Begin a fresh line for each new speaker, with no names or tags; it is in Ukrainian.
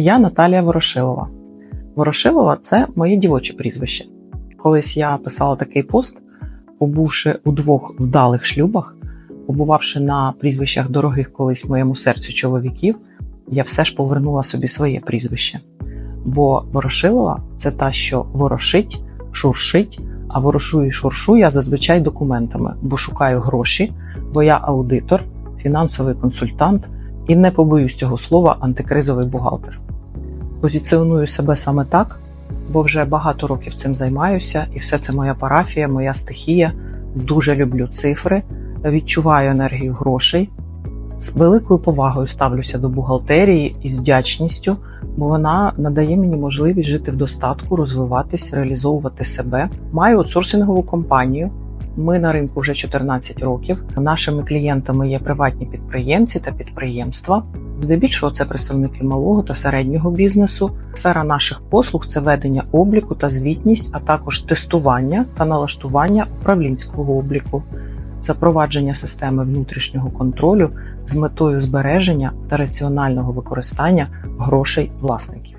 Я Наталія Ворошилова. Ворошилова це моє дівоче прізвище. Колись я писала такий пост, побувши у двох вдалих шлюбах, побувавши на прізвищах дорогих колись моєму серцю чоловіків, я все ж повернула собі своє прізвище. Бо Ворошилова це та, що ворошить, шуршить, а ворошу і шуршу я зазвичай документами, бо шукаю гроші, бо я аудитор, фінансовий консультант і не побоюсь цього слова антикризовий бухгалтер. Позиціоную себе саме так, бо вже багато років цим займаюся, і все це моя парафія, моя стихія. Дуже люблю цифри, відчуваю енергію грошей. З великою повагою ставлюся до бухгалтерії і з вдячністю, бо вона надає мені можливість жити в достатку, розвиватись, реалізовувати себе. Маю аутсорсингову компанію. Ми на ринку вже 14 років. Нашими клієнтами є приватні підприємці та підприємства. Здебільшого це представники малого та середнього бізнесу. Сфера наших послуг це ведення обліку та звітність, а також тестування та налаштування управлінського обліку, запровадження системи внутрішнього контролю з метою збереження та раціонального використання грошей власників.